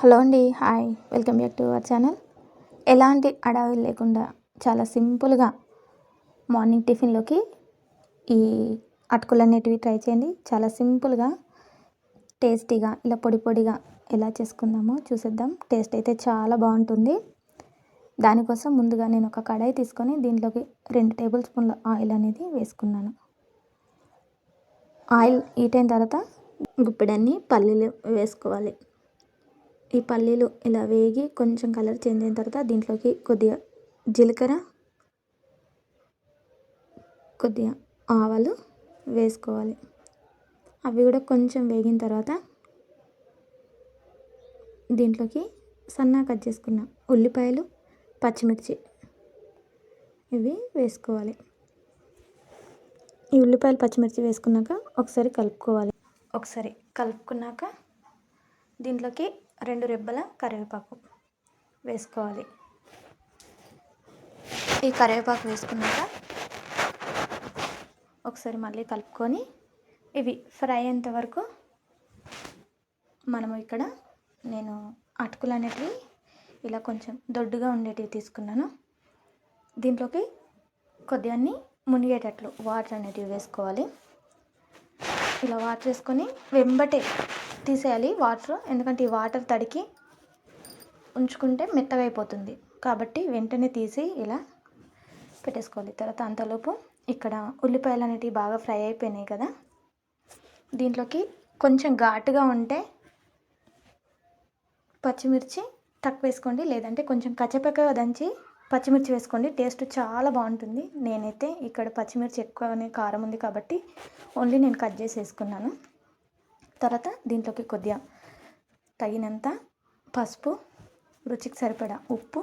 Hello అండి hi. Welcome back to our channel. ఎలాంటి అడావిలు లేకుండా చాలా సింపుల్గా మార్నింగ్ టిఫిన్లోకి ఈ అటుకులు అనేటివి ట్రై చేయండి. చాలా సింపుల్గా టేస్టీగా ఇలా పొడి పొడిగా ఎలా చేసుకుందామో చూసేద్దాం. టేస్ట్ అయితే చాలా బాగుంటుంది. దానికోసం ముందుగా నేను ఒక కడాయి తీసుకొని దీంట్లోకి రెండు టేబుల్ స్పూన్ల ఆయిల్ అనేది వేసుకున్నాను. ఆయిల్ హీట్ అయిన తర్వాత గుప్పెడన్ని పల్లీలు వేసుకోవాలి. ఈ పల్లీలు ఇలా వేగి కొంచెం కలర్ చేంజ్ అయిన తర్వాత దీంట్లోకి కొద్దిగా జీలకర్ర కొద్దిగా ఆవాలు వేసుకోవాలి. అవి కూడా కొంచెం వేగిన తర్వాత దీంట్లోకి సన్నా కట్ చేసుకున్న ఉల్లిపాయలు పచ్చిమిర్చి ఇవి వేసుకోవాలి. ఈ ఉల్లిపాయలు పచ్చిమిర్చి వేసుకున్నాక ఒకసారి కలుపుకోవాలి. ఒకసారి కలుపుకున్నాక దీంట్లోకి రెండు రెబ్బల కరివేపాకు వేసుకోవాలి. ఈ కరివేపాకు వేసుకున్నాక ఒకసారి మళ్ళీ కలుపుకొని ఇవి ఫ్రై అయ్యేంత వరకు మనము ఇక్కడ నేను అటుకులు అనేటివి ఇలా కొంచెం దొడ్డుగా ఉండేటివి తీసుకున్నాను. దీంట్లోకి కొద్దిగా మునిగేటట్లు వాటర్ అనేటివి వేసుకోవాలి. ఇలా వాటర్ వేసుకొని వెంబటే తీసేయాలి వాటర్ ఎందుకంటే ఈ వాటర్ తడికి ఉంచుకుంటే మెత్తగా అయిపోతుంది కాబట్టి వెంటనే తీసి ఇలా పెట్టేసుకోవాలి. తర్వాత అంతలోపు ఇక్కడ ఉల్లిపాయలు అనేటివి బాగా ఫ్రై అయిపోయినాయి కదా. దీంట్లోకి కొంచెం ఘాటుగా ఉంటే పచ్చిమిర్చి తక్కువ వేసుకోండి. లేదంటే కొంచెం కచ్చపక్కగా దంచి పచ్చిమిర్చి వేసుకోండి. టేస్ట్ చాలా బాగుంటుంది. నేనైతే ఇక్కడ పచ్చిమిర్చి ఎక్కువనే కారం ఉంది కాబట్టి ఓన్లీ నేను కట్ చేసి వేసుకున్నాను. తర్వాత దీంట్లోకి కొద్దిగా తగినంత పసుపు రుచికి సరిపడా ఉప్పు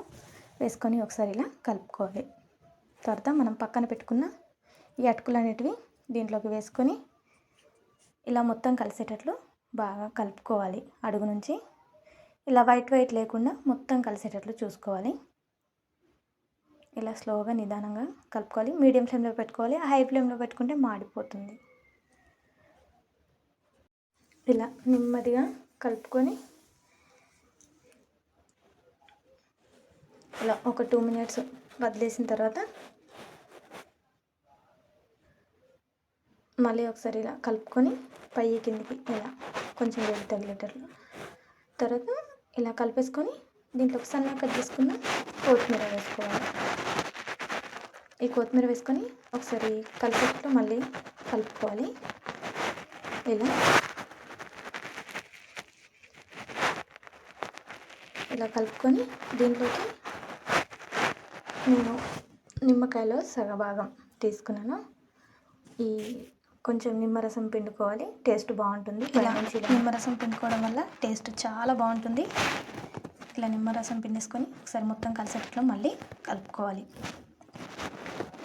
వేసుకొని ఒకసారి ఇలా కలుపుకోవాలి. తర్వాత మనం పక్కన పెట్టుకున్న ఈ అటుకులు అనేటివి దీంట్లోకి వేసుకొని ఇలా మొత్తం కలిసేటట్లు బాగా కలుపుకోవాలి. అడుగు నుంచి ఇలా వైట్ వైట్ లేకుండా మొత్తం కలిసేటట్లు చూసుకోవాలి. ఇలా స్లోగా నిదానంగా కలుపుకోవాలి. మీడియం ఫ్లేమ్లో పెట్టుకోవాలి. హై ఫ్లేమ్లో పెట్టుకుంటే మాడిపోతుంది. ఇలా నెమ్మదిగా కలుపుకొని ఇలా ఒక టూ మినిట్స్ వదిలేసిన తర్వాత మళ్ళీ ఒకసారి ఇలా కలుపుకొని పై కిందికి ఇలా కొంచెం వేడి తగిలేటట్లు. తర్వాత ఇలా కలిపేసుకొని దీంట్లో సన్నగా కట్ చేసుకున్న కొత్తిమీర వేసుకోవాలి. ఈ కొత్తిమీర వేసుకొని ఒకసారి కలిపేటట్లు మళ్ళీ కలుపుకోవాలి. ఇలా ఇలా కలుపుకొని దీంట్లోకి నేను నిమ్మకాయలో సగభాగం తీసుకున్నాను. ఈ కొంచెం నిమ్మరసం పిండుకోవాలి. టేస్ట్ బాగుంటుంది. ఇలా నిమ్మరసం పిండుకోవడం వల్ల టేస్ట్ చాలా బాగుంటుంది. ఇలా నిమ్మరసం పిండేసుకొని ఒకసారి మొత్తం కలిసేటట్లు మళ్ళీ కలుపుకోవాలి.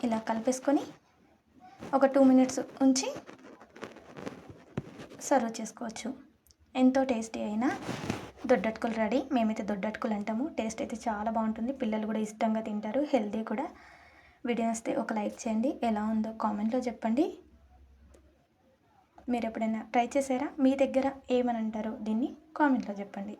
ఇలా కలిపేసుకొని ఒక టూ మినిట్స్ ఉంచి సర్వ్ చేసుకోవచ్చు. ఎంతో టేస్టీ అయినా దొడ్డటుకులు రెడీ. మేమైతే దొడ్డటుకులు అంటాము టేస్ట్ అయితే చాలా బాగుంటుంది. పిల్లలు కూడా ఇష్టంగా తింటారు. హెల్దీ కూడా. వీడియో వస్తే ఒక లైక్ చేయండి. ఎలా ఉందో కామెంట్లో చెప్పండి. మీరు ఎప్పుడైనా ట్రై చేశారా? మీ దగ్గర ఏమని అంటారు? దీన్ని కామెంట్లో చెప్పండి.